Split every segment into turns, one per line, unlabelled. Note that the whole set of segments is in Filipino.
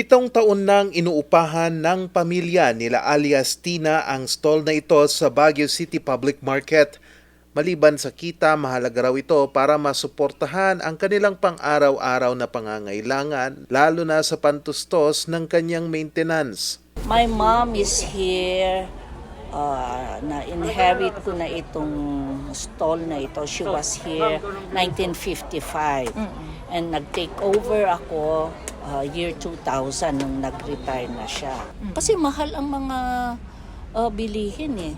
Pitong taon nang inuupahan ng pamilya nila alias Tina ang stall na ito sa Baguio City Public Market. Maliban sa kita, mahalaga raw ito para masuportahan ang kanilang pang-araw-araw na pangangailangan, lalo na sa pantustos ng kanyang maintenance.
My mom is here. Uh, na-inherit ko na itong stall na ito. She was here 1955. And nag-take over ako uh, year 2000 nung nag-retire na siya. Kasi mahal ang mga uh, bilihin eh.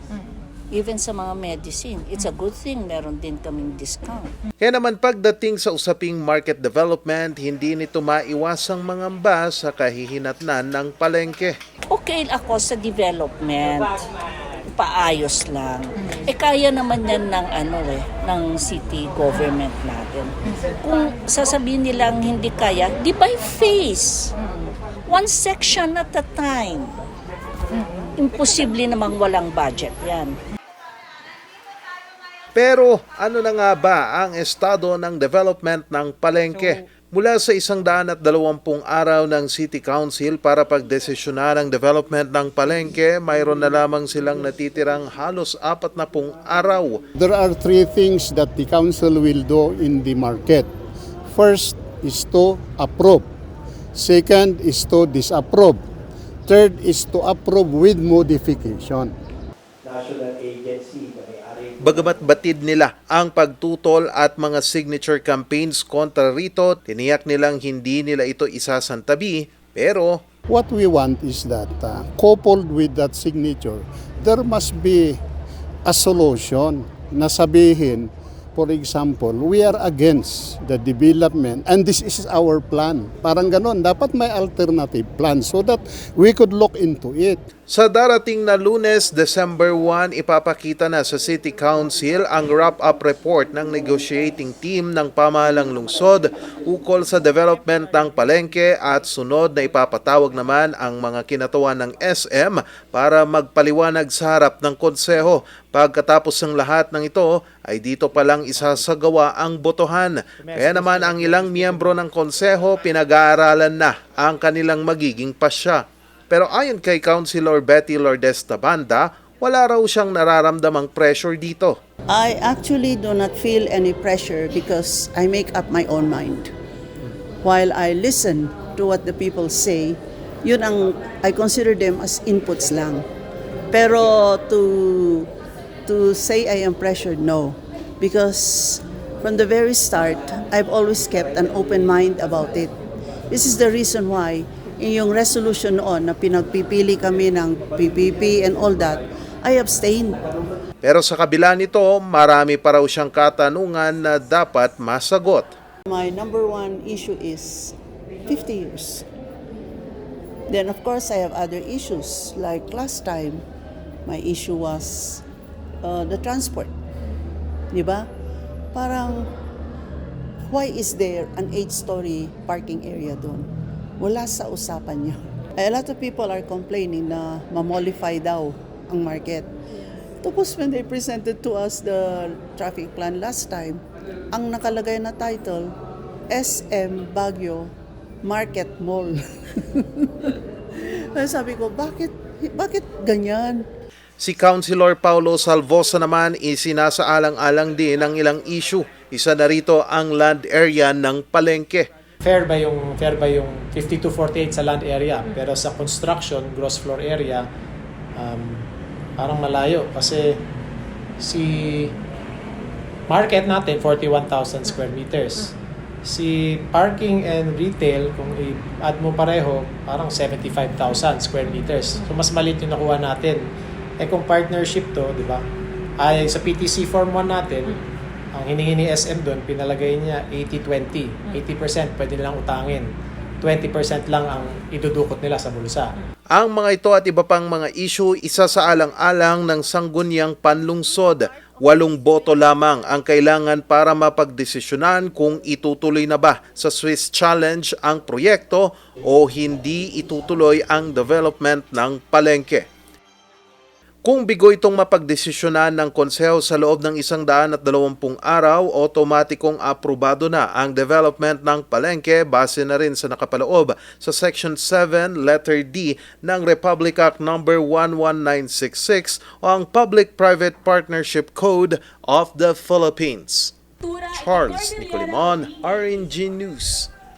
Even sa mga medicine. It's a good thing meron din kaming discount.
Kaya naman pagdating sa usaping market development, hindi nito maiwasang mangamba sa kahihinatnan ng palengke.
okay ako sa development. Paayos lang. Eh kaya naman yan ng ano eh, ng city government natin. Kung sasabihin nilang hindi kaya, di by phase. One section at a time. Imposible namang walang budget yan.
Pero ano na nga ba ang estado ng development ng palengke? Mula sa isang daan at dalawampung araw ng City Council para pagdesisyonan ang development ng palengke, mayroon na lamang silang natitirang halos apat na pung araw.
There are three things that the council will do in the market. First is to approve. Second is to disapprove. Third is to approve with modification.
National agency na may-ari
Bagamat batid nila ang pagtutol at mga signature campaigns kontra rito, tiniyak nilang hindi nila ito isasantabi, pero
What we want is that uh, coupled with that signature, there must be a solution na sabihin, for example, we are against the development and this is our plan. Parang ganon, dapat may alternative plan so that we could look into it.
Sa darating na lunes, December 1, ipapakita na sa City Council ang wrap-up report ng negotiating team ng pamahalang lungsod ukol sa development ng palengke at sunod na ipapatawag naman ang mga kinatuan ng SM para magpaliwanag sa harap ng konseho. Pagkatapos ng lahat ng ito, ay dito palang isasagawa ang botohan. Kaya naman ang ilang miyembro ng konseho pinag-aaralan na ang kanilang magiging pasya. Pero ayon kay Councilor Betty Lourdes Tabanda, wala raw siyang nararamdamang pressure dito.
I actually do not feel any pressure because I make up my own mind. While I listen to what the people say, yun ang I consider them as inputs lang. Pero to to say I am pressured, no. Because from the very start, I've always kept an open mind about it. This is the reason why yung resolution noon na pinagpipili kami ng PPP and all that, I abstained.
Pero sa kabila nito, marami pa raw siyang katanungan na dapat masagot.
My number one issue is 50 years. Then, of course, I have other issues. Like last time, my issue was uh, the transport. Di ba? Parang, why is there an eight-story parking area doon? Wala sa usapan niyo. A lot of people are complaining na mamolify daw ang market. Tapos when they presented to us the traffic plan last time, ang nakalagay na title, SM Baguio Market Mall. Kaya sabi ko, bakit, bakit ganyan?
Si Councilor Paulo Salvosa naman isinasaalang-alang din ng ilang issue. Isa na rito ang land area ng palengke.
Fair ba yung fair ba yung 5248 sa land area? Pero sa construction gross floor area um, parang malayo. Kasi si market natin 41,000 square meters. Si parking and retail kung i-add mo pareho parang 75,000 square meters. So mas maliit yung nakuha natin. Eh kung partnership to di ba? Ay sa PTC form 1 natin ang hiningi ni SM doon, pinalagay niya 80-20. 80% pwede nilang utangin. 20% lang ang idudukot nila sa bulsa.
Ang mga ito at iba pang mga issue isa sa alang-alang ng sangguniang panlungsod. Walong boto lamang ang kailangan para mapagdesisyonan kung itutuloy na ba sa Swiss Challenge ang proyekto o hindi itutuloy ang development ng palengke. Kung bigo itong mapagdesisyonan ng konseho sa loob ng isang daan at dalawampung araw, otomatikong aprobado na ang development ng palengke base na rin sa nakapaloob sa Section 7, Letter D ng Republic Act No. 11966 o ang Public-Private Partnership Code of the Philippines. Charles Nicolimon, RNG News.